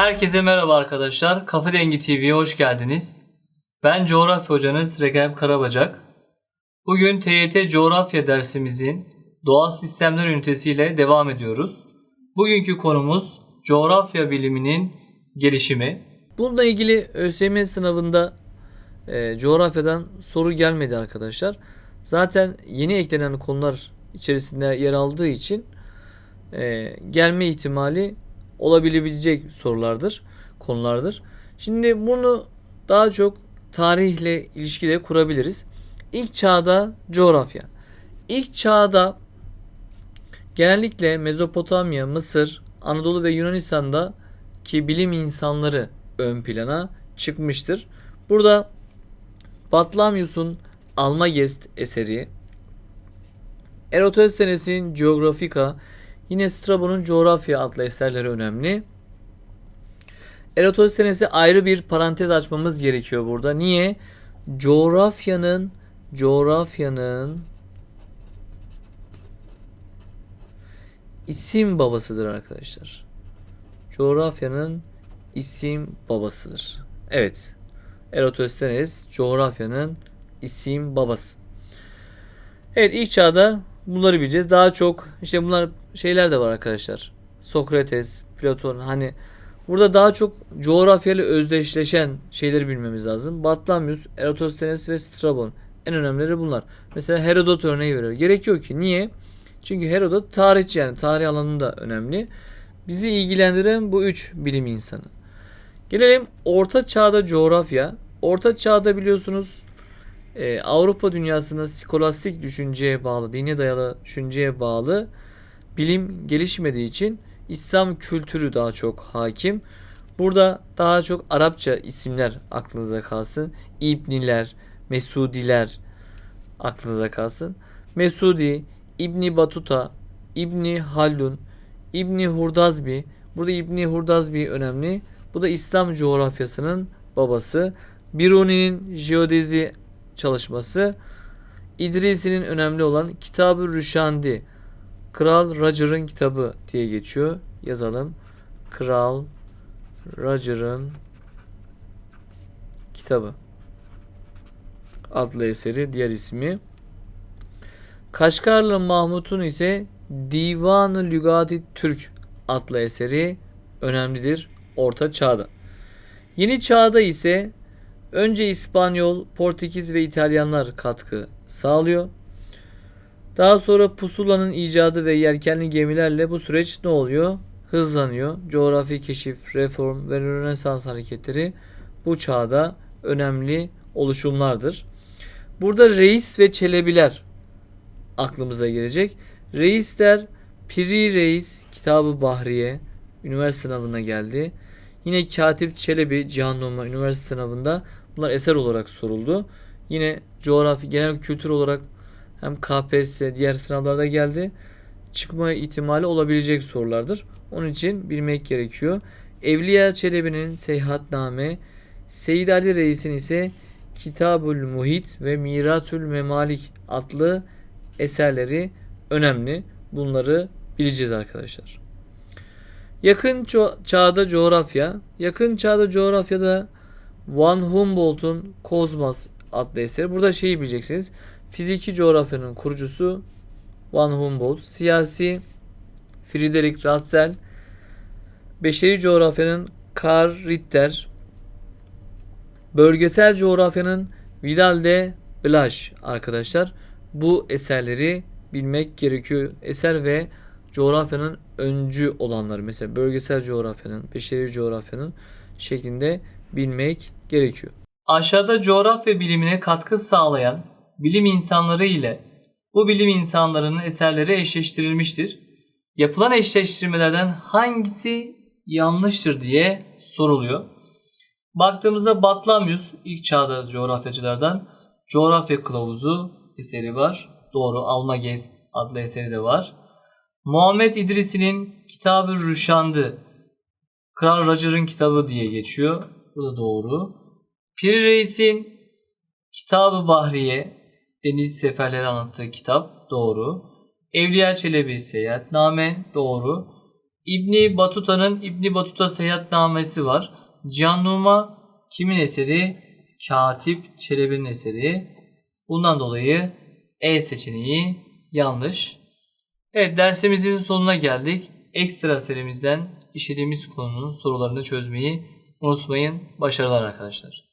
Herkese merhaba arkadaşlar. Kafa Dengi TV'ye hoş geldiniz. Ben coğrafya hocanız Recep Karabacak. Bugün TYT coğrafya dersimizin doğal sistemler ünitesiyle devam ediyoruz. Bugünkü konumuz coğrafya biliminin gelişimi. Bununla ilgili ÖSYM sınavında e, coğrafyadan soru gelmedi arkadaşlar. Zaten yeni eklenen konular içerisinde yer aldığı için e, gelme ihtimali olabilebilecek sorulardır, konulardır. Şimdi bunu daha çok tarihle ilişkide kurabiliriz. İlk çağda coğrafya. İlk çağda genellikle Mezopotamya, Mısır, Anadolu ve Yunanistan'da ki bilim insanları ön plana çıkmıştır. Burada Batlamyus'un Almagest eseri, Eratosthenes'in Geographica, yine Strabo'nun Coğrafya adlı eserleri önemli. Eratosthenes'e ayrı bir parantez açmamız gerekiyor burada. Niye? Coğrafyanın coğrafyanın isim babasıdır arkadaşlar. Coğrafyanın isim babasıdır. Evet. Eratosthenes coğrafyanın isim babası. Evet ilk çağda bunları bileceğiz. Daha çok işte bunlar şeyler de var arkadaşlar. Sokrates, Platon hani burada daha çok coğrafyayla özdeşleşen şeyleri bilmemiz lazım. Batlamyus, Eratosthenes ve Strabon. En önemlileri bunlar. Mesela Herodot örneği veriyor. Gerekiyor ki. Niye? Çünkü Herodot tarihçi yani tarih alanında önemli. Bizi ilgilendiren bu üç bilim insanı. Gelelim Orta Çağ'da coğrafya. Orta Çağ'da biliyorsunuz e, Avrupa dünyasında skolastik düşünceye bağlı, dine dayalı düşünceye bağlı bilim gelişmediği için İslam kültürü daha çok hakim. Burada daha çok Arapça isimler aklınıza kalsın. İbniler, Mesudiler aklınıza kalsın. Mesudi, İbni Batuta, İbni Haldun, İbni Hurdazbi. Burada İbni Hurdazbi önemli. Bu da İslam coğrafyasının babası. Biruni'nin jeodezi çalışması. İdrisi'nin önemli olan Kitab-ı Rüşandi. Kral Roger'ın kitabı diye geçiyor. Yazalım. Kral Roger'ın kitabı adlı eseri diğer ismi. Kaşgarlı Mahmut'un ise Divan-ı Lügati Türk adlı eseri önemlidir Orta Çağ'da. Yeni Çağ'da ise önce İspanyol, Portekiz ve İtalyanlar katkı sağlıyor. Daha sonra pusulanın icadı ve yelkenli gemilerle bu süreç ne oluyor? Hızlanıyor. Coğrafi keşif, reform ve Rönesans hareketleri bu çağda önemli oluşumlardır. Burada reis ve çelebiler aklımıza gelecek. Reisler Piri Reis kitabı Bahriye üniversite sınavına geldi. Yine Katip Çelebi Cihan Numa üniversite sınavında bunlar eser olarak soruldu. Yine coğrafi genel kültür olarak hem KPSS diğer sınavlarda geldi. Çıkma ihtimali olabilecek sorulardır. Onun için bilmek gerekiyor. Evliya Çelebi'nin Seyahatname, Seyyid Ali Reis'in ise Kitabul Muhit ve Miratül Memalik adlı eserleri önemli. Bunları bileceğiz arkadaşlar. Yakın çağda coğrafya. Yakın çağda coğrafyada Van Humboldt'un Kozmos adlı eseri. Burada şeyi bileceksiniz. Fiziki coğrafyanın kurucusu Van Humboldt. Siyasi Friedrich Ratzel. Beşeri coğrafyanın Karl Ritter. Bölgesel coğrafyanın Vidal de Blas arkadaşlar. Bu eserleri bilmek gerekiyor. Eser ve coğrafyanın öncü olanları mesela bölgesel coğrafyanın, beşeri coğrafyanın şeklinde bilmek gerekiyor. Aşağıda coğrafya bilimine katkı sağlayan bilim insanları ile bu bilim insanlarının eserleri eşleştirilmiştir. Yapılan eşleştirmelerden hangisi yanlıştır diye soruluyor. Baktığımızda Batlamyus ilk çağda coğrafyacılardan coğrafya kılavuzu eseri var. Doğru Almagest adlı eseri de var. Muhammed İdrisi'nin Kitab-ı Rüşandı Kral Roger'ın kitabı diye geçiyor. Bu da doğru. Piri Reis'in Kitab-ı Bahriye Deniz seferleri anlattığı kitap doğru. Evliya Çelebi Seyahatname doğru. İbni Batuta'nın İbni Batuta seyahatnamesi var. Cihanuma kimin eseri? Katip Çelebi'nin eseri. Bundan dolayı E seçeneği yanlış. Evet dersimizin sonuna geldik. Ekstra serimizden işlediğimiz konunun sorularını çözmeyi unutmayın. Başarılar arkadaşlar.